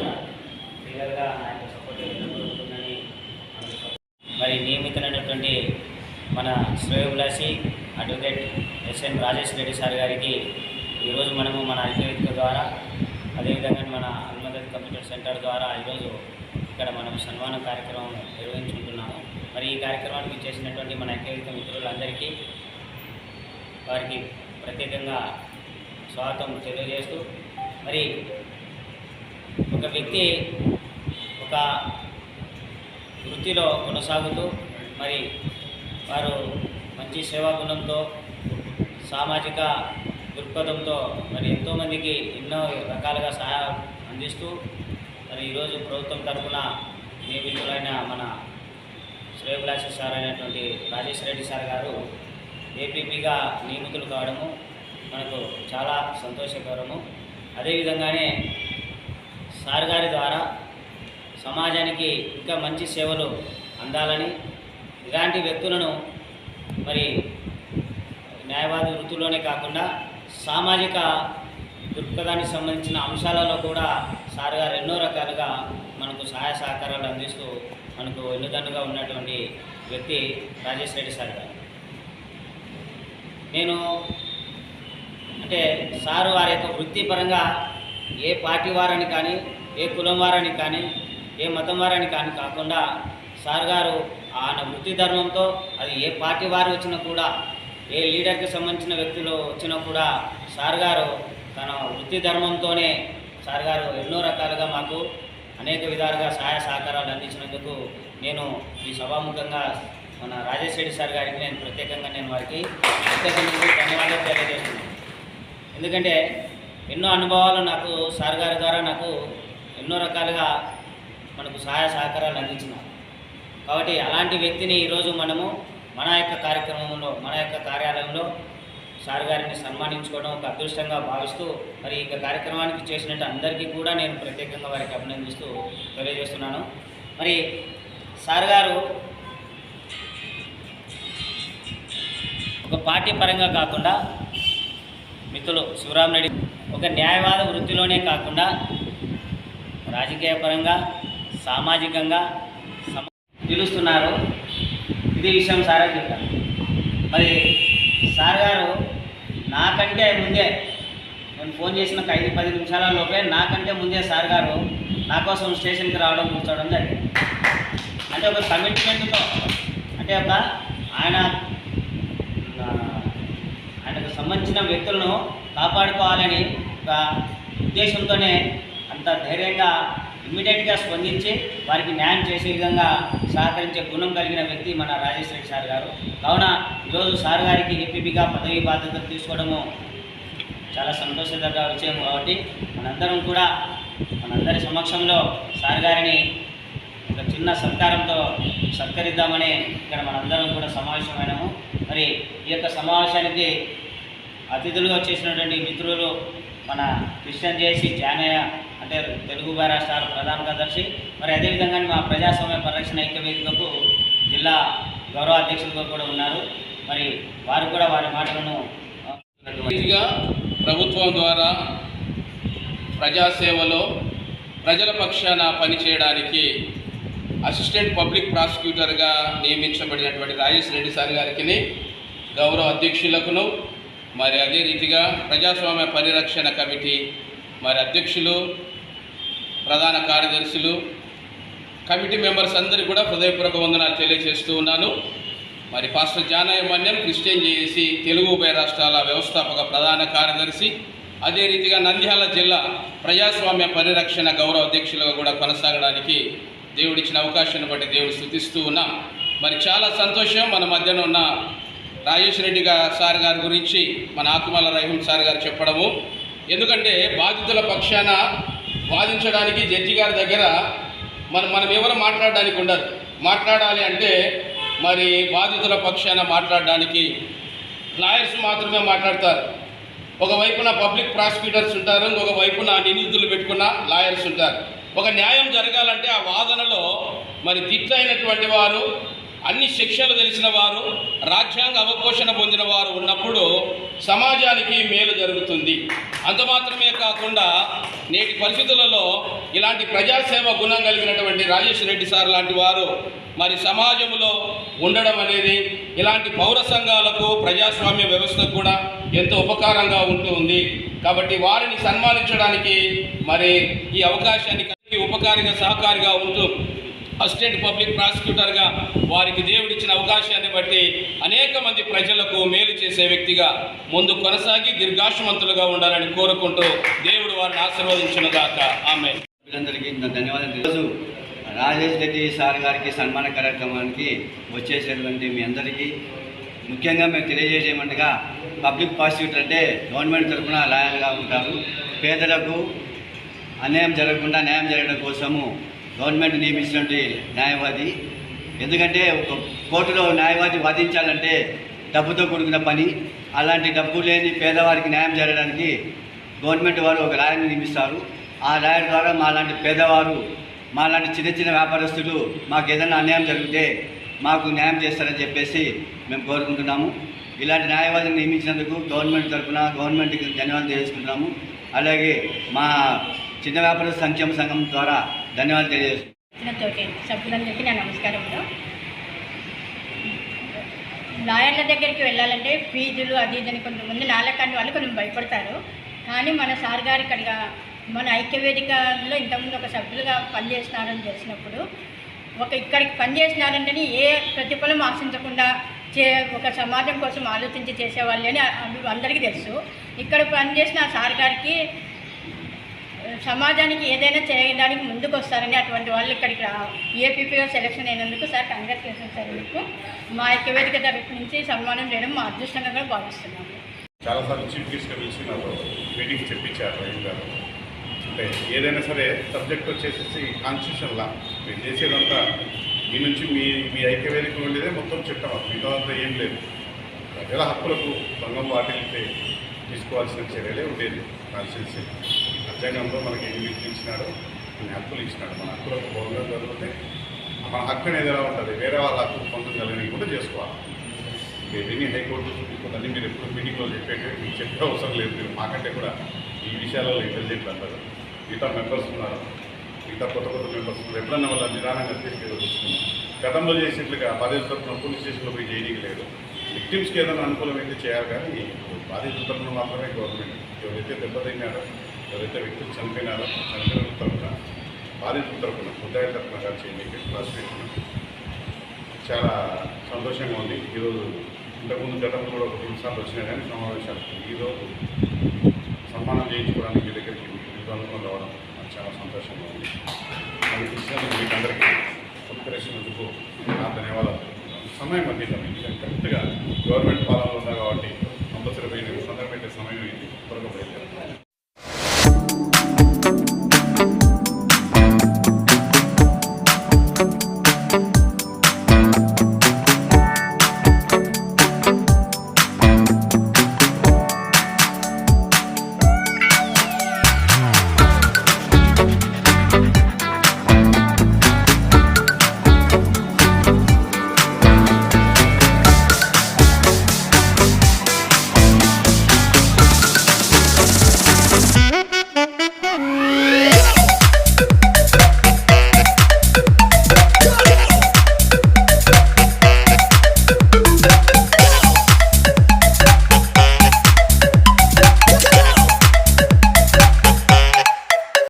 ఏ క్లియర్గా ఆయన సపోర్ట్ ఉంటుందని మరి నియమితులైనటువంటి మన శ్రేయోభిలాషి advocate S N Rajesh Reddy sir గారికి ఈరోజు మనము మన ఐక్యవేదిక ద్వారా అదేవిధంగా మన అల్మదత్ కంప్యూటర్ సెంటర్ ద్వారా ఈరోజు ఇక్కడ మనం సన్మాన కార్యక్రమం నిర్వహించుకుంటున్నాము. మరి ఈ కార్యక్రమానికి చేసినటువంటి మన ఐక్యవేదిక మిత్రులందరికీ వారికి ప్రత్యేకంగా స్వాగతం తెలియజేస్తూ మరి ఒక వ్యక్తి ఒక వృత్తిలో కొనసాగుతూ మరి వారు మంచి సేవా గుణంతో సామాజిక దృక్పథంతో మరి ఎంతోమందికి ఎన్నో రకాలుగా సహాయం అందిస్తూ మరి ఈరోజు ప్రభుత్వం తరఫున నియమితులైన మన శ్రేయభిలాషి సార్ అయినటువంటి రాజేష్ రెడ్డి సార్ గారు ఏపీపీగా నియమితులు కావడము మనకు చాలా సంతోషకరము. అదేవిధంగానే సార్ గారి ద్వారా సమాజానికి ఇంకా మంచి సేవలు అందాలని ఇలాంటి వ్యక్తులను మరి న్యాయవాది వృత్తిలోనే కాకుండా సామాజిక దృక్పథానికి సంబంధించిన అంశాలలో కూడా సార్ గారు ఎన్నో రకాలుగా మనకు సహాయ సహకారాలు అందిస్తూ మనకు ఎన్నుదన్నుగా ఉన్నటువంటి వ్యక్తి రాజేష్ రెడ్డి సార్ గారు. నేను అంటే సారు వారి యొక్క వృత్తిపరంగా ఏ పార్టీ వారని కానీ ఏ కులం వారని కానీ ఏ మతం వారని కానీ కాకుండా సార్ గారు ఆయన వృత్తి ధర్మంతో అది ఏ పార్టీ వారు వచ్చినా కూడా ఏ లీడర్కి సంబంధించిన వ్యక్తులు వచ్చినా కూడా సార్ గారు తన వృత్తి ధర్మంతోనే సార్ గారు ఎన్నో రకాలుగా మాకు అనేక విధాలుగా సహాయ సహకారాలు అందించినందుకు నేను ఈ సభాముఖంగా మన రాజేష్ రెడ్డి సార్ గారికి నేను ప్రత్యేకంగా నేను వారికి ప్రత్యేకంగా ధన్యవాదాలు తెలియజేస్తున్నాను. ఎందుకంటే ఎన్నో అనుభవాలు నాకు సార్ గారి ద్వారా నాకు ఎన్నో రకాలుగా మనకు సహాయ సహకారాలు అందించినారు కాబట్టి అలాంటి వ్యక్తిని ఈరోజు మనము మన యొక్క కార్యక్రమంలో మన యొక్క కార్యాలయంలో సార్ గారిని సన్మానించుకోవడం ఒక అదృష్టంగా భావిస్తూ మరి ఈ కార్యక్రమానికి చేసినట్టు అందరికీ కూడా నేను ప్రత్యేకంగా వారికి అభినందిస్తూ తెలియజేస్తున్నాను. మరి సార్ గారు ఒక పార్టీ పరంగా కాకుండా మిత్రులు శివరామరెడ్డి ఒక న్యాయవాద వృత్తిలోనే కాకుండా రాజకీయ పరంగా సామాజికంగా నిలుస్తున్నారు. ఇది విషయం సారే చెప్తాను మరి సార్ గారు నాకంటే ముందే నేను ఫోన్ చేసిన ఐదు పది నిమిషాల లోపే నాకంటే ముందే సార్ గారు నా కోసం స్టేషన్కి రావడం కూర్చోవడం జరిగింది. అంటే ఒక కమిట్మెంట్తో అంటే ఒక ఆయన ఆయనకు సంబంధించిన వ్యక్తులను కాపాడుకోవాలని ఒక ఉద్దేశంతోనే ధైర్యంగా ఇమ్మీడియట్గా స్పందించి వారికి న్యాయం చేసే విధంగా సహకరించే గుణం కలిగిన వ్యక్తి మన రాజేష్ రెడ్డి సార్ గారు. కావున ఈరోజు సార్ గారికి ఏపీపీగా పదవి బాధ్యతలు తీసుకోవడము చాలా సంతోషదగ్గ విషయం కాబట్టి మనందరం కూడా మనందరి సమక్షంలో సార్ గారిని ఒక చిన్న సత్కారంతో సత్కరిద్దామని ఇక్కడ మనందరం కూడా సమావేశమైనాము. మరి ఈ యొక్క సమావేశానికి అతిథులుగా వచ్చేసినటువంటి మిత్రులు మన క్రిస్టియన్ జేసి జానయ్య అంటే తెలుగు రాష్ట్రాల ప్రధాన కార్యదర్శి. మరి అదేవిధంగా మా ప్రజాస్వామ్య పరిరక్షణ ఐక్య వేదికకు జిల్లా గౌరవ అధ్యక్షులుగా కూడా ఉన్నారు. మరి వారు కూడా వారి మాటలను ప్రభుత్వం ద్వారా ప్రజాసేవలో ప్రజల పక్షాన పనిచేయడానికి అసిస్టెంట్ పబ్లిక్ ప్రాసిక్యూటర్గా నియమించబడినటువంటి రాజేష్ రెడ్డి సార్ గారికి గౌరవ అధ్యక్షులకును మరి అదే రీతిగా ప్రజాస్వామ్య పరిరక్షణ కమిటీ మరి అధ్యక్షులు ప్రధాన కార్యదర్శులు కమిటీ మెంబర్స్ అందరికీ కూడా హృదయపూర్వక వందనాలు తెలియజేస్తూ ఉన్నాను. మరి pastor Janaiah Manyam Christian J A C Telugu ఉభయ రాష్ట్రాల వ్యవస్థాపక ప్రధాన కార్యదర్శి అదే రీతిగా నంద్యాల జిల్లా ప్రజాస్వామ్య పరిరక్షణ గౌరవ అధ్యక్షులుగా కూడా కొనసాగడానికి దేవుడిచ్చిన అవకాశాన్ని బట్టి దేవుడు స్థుతిస్తూ ఉన్నాం. మరి చాలా సంతోషం మన మధ్యన ఉన్న రాజేష్ రెడ్డి గా సార్ గారి గురించి మన ఆకుమాల రహీం సార్ గారు చెప్పడము. ఎందుకంటే బాధితుల పక్షాన వాదించడానికి జడ్జి గారి దగ్గర మనం మనం ఎవరు మాట్లాడడానికి ఉండరు. మాట్లాడాలి అంటే మరి బాధితుల పక్షాన మాట్లాడడానికి లాయర్స్ మాత్రమే మాట్లాడతారు. ఒకవైపున పబ్లిక్ ప్రాసిక్యూటర్స్ ఉంటారు ఇంకొక వైపున నిందితులు పెట్టుకున్న లాయర్స్ ఉంటారు. ఒక న్యాయం జరగాలంటే ఆ వాదనలో మరి దిట్టైనటువంటి వారు అన్ని శిక్షలు తెలిసిన వారు రాజ్యాంగ అవపోషణ పొందిన వారు ఉన్నప్పుడు సమాజానికి మేలు జరుగుతుంది. అంత మాత్రమే కాకుండా నేటి పరిస్థితులలో ఇలాంటి ప్రజాసేవ గుణం కలిగినటువంటి రాజేష్ రెడ్డి సార్ లాంటి వారు మరి సమాజంలో ఉండడం అనేది ఇలాంటి పౌర సంఘాలకు ప్రజాస్వామ్య వ్యవస్థకు కూడా ఎంతో ఉపకారంగా ఉంటుంది కాబట్టి వారిని సన్మానించడానికి మరి ఈ అవకాశాన్ని కలిగి ఉపకారిగా సహకారిగా ఉంటూ అసిస్టెంట్ పబ్లిక్ ప్రాసిక్యూటర్గా వారికి దేవుడిచ్చిన అవకాశాన్ని బట్టి అనేక మంది ప్రజలకు మేలు చేసే వ్యక్తిగా ముందు కొనసాగి దీర్ఘాశవంతులుగా ఉండాలని కోరుకుంటూ దేవుడు వారిని ఆశీర్వదించిన దాకా ఆమె అందరికీ ధన్యవాదాలు. ఈరోజు రాజేష్ రెడ్డి సార్ గారికి సన్మాన కార్యక్రమానికి వచ్చేసినటువంటి మీ అందరికీ ముఖ్యంగా మేము తెలియజేసేమంటగా పబ్లిక్ ప్రాసిక్యూటర్ అంటే గవర్నమెంట్ తరఫున లాయర్గా ఉంటారు. పేదలకు అన్యాయం జరగకుండా న్యాయం జరగడం కోసము గవర్నమెంట్ నియమించినటువంటి న్యాయవాది. ఎందుకంటే ఒక కోర్టులో న్యాయవాది వాదించాలంటే డబ్బుతో కూడుకున్న పని. అలాంటి డబ్బు లేని పేదవారికి న్యాయం జరగడానికి గవర్నమెంట్ వారు ఒక లాయర్ని నియమిస్తారు. ఆ లాయర్ ద్వారా మాలాంటి పేదవారు మాలాంటి చిన్న చిన్న వ్యాపారస్తులు మాకు ఏదైనా అన్యాయం జరిగితే మాకు న్యాయం చేస్తారని చెప్పేసి మేము కోరుకుంటున్నాము. ఇలాంటి న్యాయవాదిని నియమించినందుకు గవర్నమెంట్ తరఫున గవర్నమెంట్కి ధన్యవాదాలు తెలియజేసుకుంటున్నాము. అలాగే మా చిన్న వ్యాపార సంక్షేమ సంఘం ద్వారా ధన్యవాదాలు తెలియజేస్తున్నాము సభ్యులందరికీ నా నమస్కారములు. లాయర్ల దగ్గరికి వెళ్ళాలంటే ఫీజులు అది ఇదని కొంతమంది నాలకాన్ని వాళ్ళు కొంచెం భయపడతారు. కానీ మన సార్ గారు ఇక్కడ మన ఐక్యవేదికలో ఇంతకుముందు ఒక సభ్యులుగా పనిచేస్తున్నారని తెలిసినప్పుడు ఒక ఇక్కడికి పనిచేసినారంటేనే ఏ ప్రతిఫలం ఆశించకుండా చే ఒక సమాజం కోసం ఆలోచించి చేసేవాళ్ళని అందరికీ తెలుసు. ఇక్కడ పనిచేసిన సార్ గారికి సమాజానికి ఏదైనా చేయడానికి ముందుకు వస్తారని అటువంటి వాళ్ళు ఇక్కడికి రా ఏపీపీగా సెలెక్షన్ అయినందుకు సార్ కంగ్రాచులేషన్ సార్ మీకు. మా యొక్క వేదిక తరఫు నుంచి సన్మానం చేయడం మా అదృష్టంగా కూడా భావిస్తున్నాము చాలాసార్లు చీఫ్ గెస్ట్గా పిలిచి నాతో మీటింగ్ చెప్పించారు గారు. అంటే ఏదైనా సరే సబ్జెక్ట్ వచ్చేసి కాన్స్టిట్యూషన్లా మీరు చేసేదంతా మీ నుంచి మీ మీ ఐక్యవేదిక ఉండేదే మొత్తం చట్టం. మిగతా అంతా ఏం లేదు. ప్రజల హక్కులకు భంగం వాటిల్తే తీసుకోవాల్సిన చర్యలే ఉండేది. కాన్స్టిట్యూషన్ రాజ్యాంగంలో మనకి ఎన్ని ఇచ్చినాడు కొన్ని హక్కులు ఇచ్చినాడు. మన హక్కులకు భోగం జరిగితే మన హక్కు అనేది ఎలా ఉంటుంది? వేరే వాళ్ళ హక్కు పొందగలని కూడా చేసుకోవాలి. ఎన్ని హైకోర్టు సుప్రీంకోర్టు మీరు ఎప్పుడు మీటింగ్లో చెప్పేటి మీకు చెప్పే అవసరం లేదు. మీరు మాకంటే కూడా ఈ విషయాలలో ఇంటెలిజెంట్ అంటారు. మిగతా మెంబర్స్ ఉన్నారు. మిగతా కొత్త కొత్త మెంబర్స్ ఉన్నారు. ఎప్పుడన్నా వాళ్ళ నిదానంగా తీసుకెళ్ళి గతంలో చేసినట్లుగా బాధితుల తరఫున పోలీస్ స్టేషన్లో పోయి చేయడానికి లేదు. విక్టిమ్స్కి ఏదైనా అనుకూలమైతే చేయాలి కానీ బాధితుల తరఫున మాత్రమే గవర్నమెంట్ ఎవరైతే దెబ్బతిన్నారో ఎవరైతే వ్యక్తులు చనిపోయినారో చనిపోయిన తరఫున బాధితుల తరఫున ముద్దాయిల తరఫున కలిసి చేయడానికి చాలా సంతోషంగా ఉంది. ఈరోజు ఇంతకుముందు గతంలో కూడా ఒక రెండు సార్లు వచ్చినాయి కానీ సమావేశాలు ఈరోజు సన్మానం చేయించుకోవడానికి మీ దగ్గరికి మీకు అనుకుని రావడం నాకు చాలా సంతోషంగా ఉంది. మనకి ఇచ్చినందుకు మీకు అందరికీ ఉపకరించినందుకు నా ధన్యవాదాలు. సమయం అందిద్దాం ఎందుకంటే కరెక్ట్గా గవర్నమెంట్ పాలనలో ఉంది కాబట్టి కంపల్సరీ